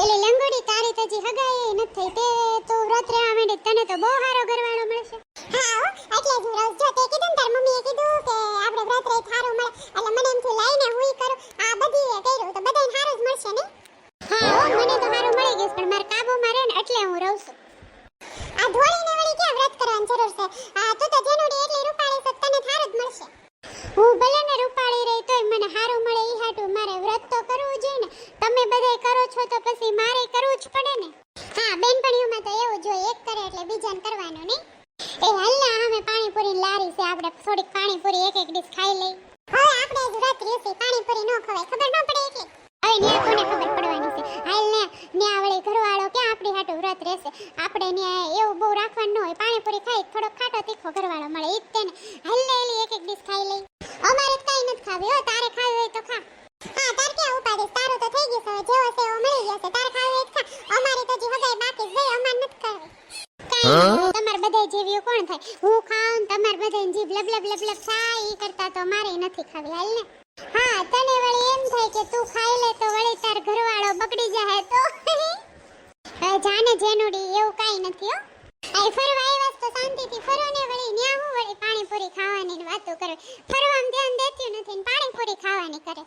એલી લંગોડી તારી તો જી હગાઈ ન થઈ. તે તો વ્રત રહેવા માંડે તને તો બહુ હારો કરવાનો મળશે. હા ઓ એટલે જ રોજ જો તે કીધું તાર મમ્મીએ કીધું કે આપણે વ્રત રહી થારું મળે. એટલે મને એમ થી લઈને હું કરું. આ બધી કર્યું તો બધાને હારું જ મળશે ને હા ઓ મને તો હારું મળી ગયું પણ માર કાબો મારે ને એટલે હું રહું છું. આ ધોળીને વળી ક્યાં વ્રત કરવાની જરૂર છે? આ તું તો જેનું આપણી વ્રત રહેશે. આપણે ત્યાં એવું બહુ રાખવાનું ન હોય. પાણીપુરી ખાઈ થોડો ખાટો તીખો ઘરવાળો મળે. ઈ જ તેને હાલ લઈ એક એક ડીશ ખાઈ લઈ. અમારે કઈ નથી ખાવી. હો તારે ખાવી હોય તો ખા. હા તાર ક્યાં ઉપાડીશ તારું તો થઈ ગયું છે. જેવો મળી ગયો તારે ખાવી હોય ખા. અમારે તો જે હગાઈ બાકી છે અમારે નથી ખાવી તમાર બધા જેવી કોણ થાય? હું ખાઉં તમાર બધા જીભ લબ લબ લબ લબ થાય. ઈ કરતા તો મારે નથી ખાવી. હાલ ને. હા તને વળી એમ થાય કે તું ખાઈ લે તો વળી તાર ઘરવાળો બગડી જાય તો? જાને જેનુડી એવું કાઈ નથી આય ફરવા આવ્યા તો શાંતિથી ફરો વળી ન્યા હું વળી પાણીપુરી ખાવાની વાતો કરે. ફરવામાં ધ્યાન દેતી નથી ને પાણીપુરી ખાવાની કરે.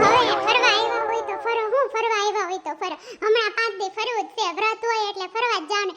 હવે ફરવા આવ્યા હોય તો ફરો, હું ફરવા આવ્યા હોય તો ફરો. હમણાં પાંચ દી ફરવું જ છે. વ્રત હોય એટલે ફરવા જ જાવ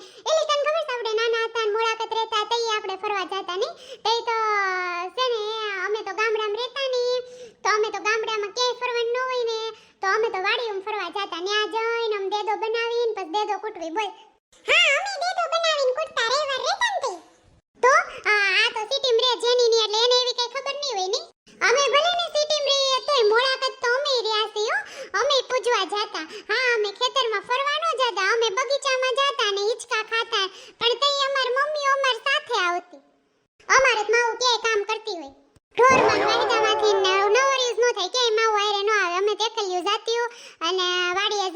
હતું અને વાડીએ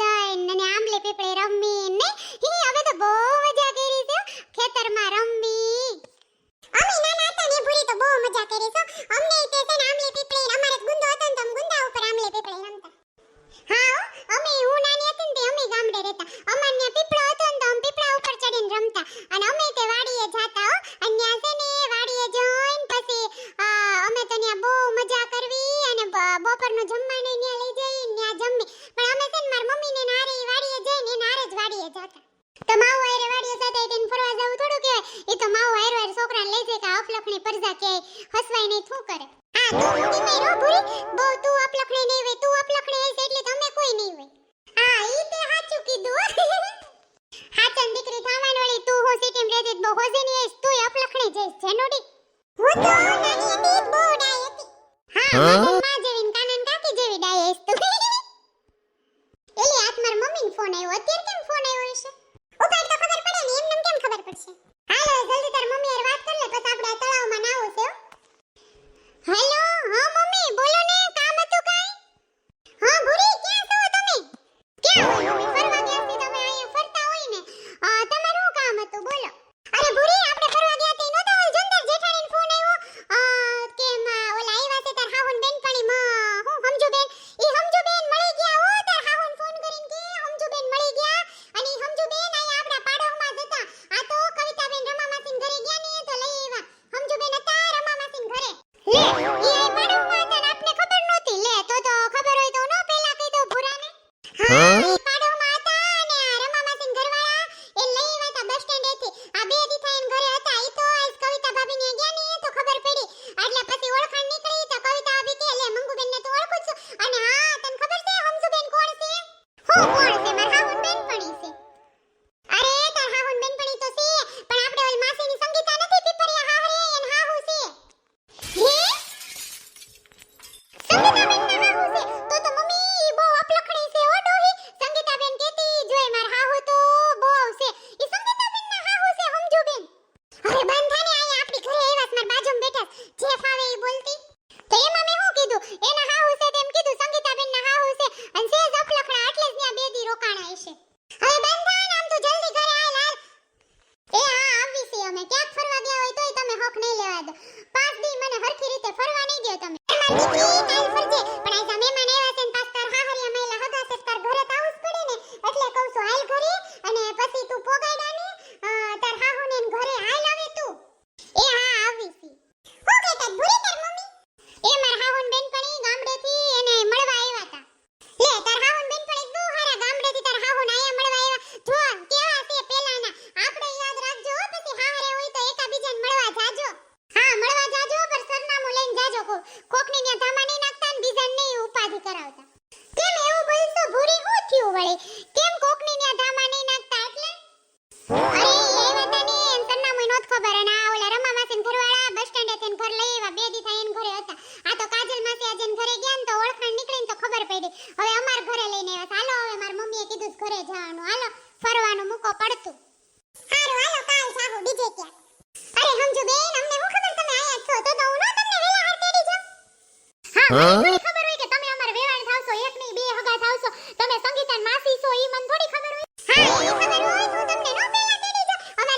ખબર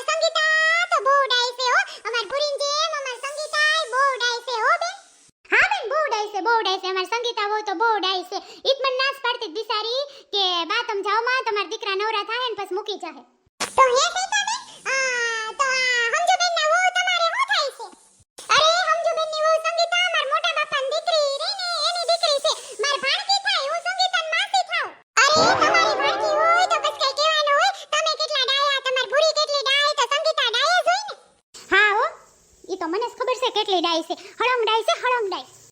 સંગીતા હોય. તો તમને છે હો. અમાર પુરીન જેમ અમાર કે બા જાવમાં તમાર દીકરા નવરા થાય ને પછી મૂકી જાય તો હે કહેતા આ ডাইছে হরক ডাইছে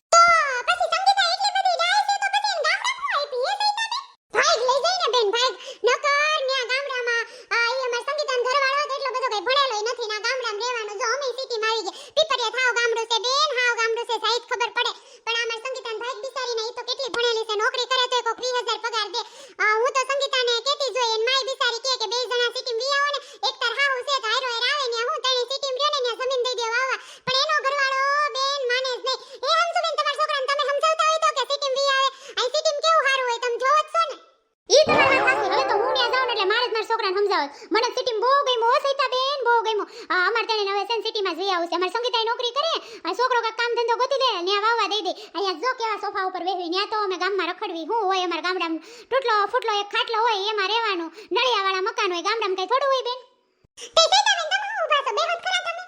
છોકરો કાક કામ ધંધો ગોતી લે, ન્યા વાવવા દઈ દે. અહીંયા જો કેવા સોફા ઉપર બેહવી ન્યા તો અમે ગામમાં રખડવી. હું હોય, અમારા ગામડામાં ટૂટલો ફૂટલો એક ખાટલો હોય, એમાં રહેવાનું. નળિયાવાળા મકાન હોય, ગામડામાં કઈ થોડું હોય બેન? તે તે તમે તમે ઊભા છો. બેહોત ખરા તમે.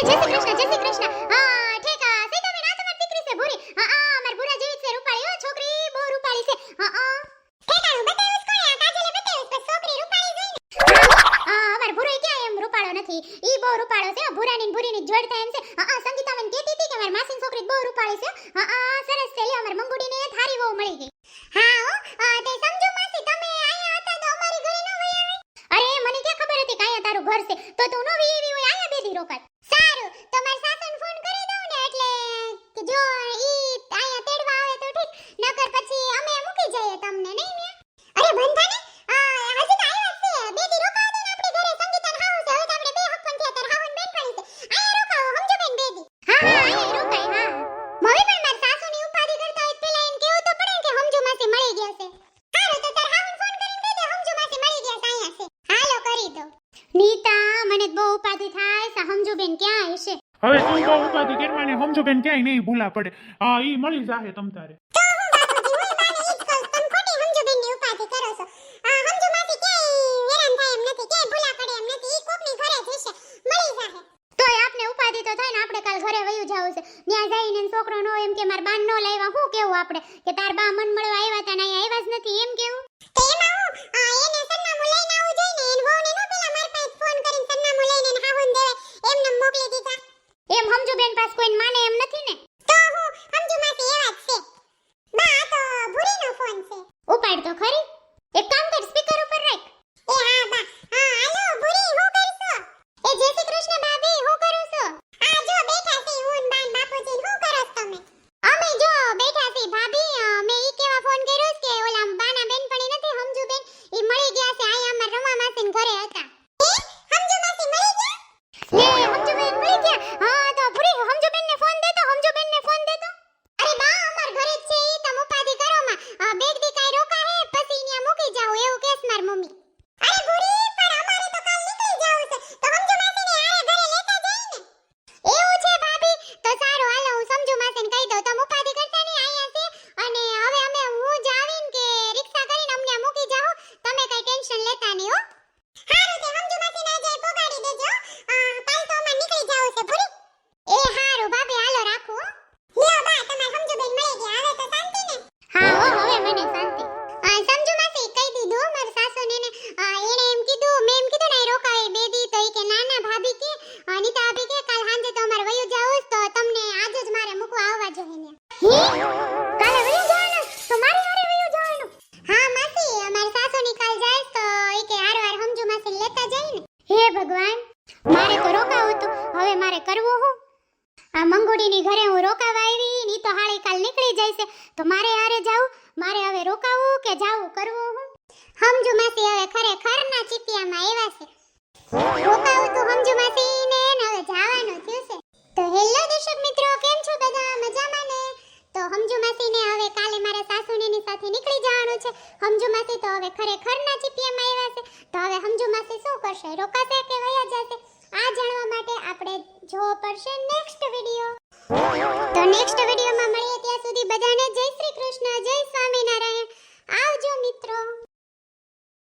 હા જય શ્રી કૃષ્ણ ને થારી મળી ગઈ હા તે સમજો માસી તમે અરે મને ક્યાં ખબર હતી ઘર છે તો તું નો વી એવી હોય આયા બેદી રોકાત જો બેન ક્યાંય નહીં ભૂલા પડે. હા, ઈ મળી જાહે તમ તારે. છોકરો નો એમ કે માર બાન નો લાવ્યા હું કેવું આપણે? કે તાર બા મન મળવા આવ્યા તા નહીં આવ્યા જ નથી, એમ કેવું? એમાં હું એને આપણી કોઈ માને એમ નથી ને? ભગવાન. મારે તો રોકાવું હતું. હવે મારે કરવું હું? આ મંગોડીની ઘરે હું રોકાવા આવી ની તો હાળી કાલ નીકળી જશે તો મારે હારે જાવું? મારે હવે રોકાવું કે જાવું કરવું હું? સમજુ માસી, હવે ખરેખર ના ચીપિયામાં આવ્યા છે. રોકાવું તો સમજુ માસી ને હવે જવાનું થયું તો હેલો દર્શક મિત્રો, કેમ છો બધા? મજામાં ને? તો સમજુ માસી ને હવે કાલે મારા સાસુની સાથે નીકળી જવાનું છે. સમજુ માસી, તો હવે ખરેખર ના ચીપિયામાં આવ્યા છે. તો હવે સમજુ માસી, શું કરશે? રોકાશે?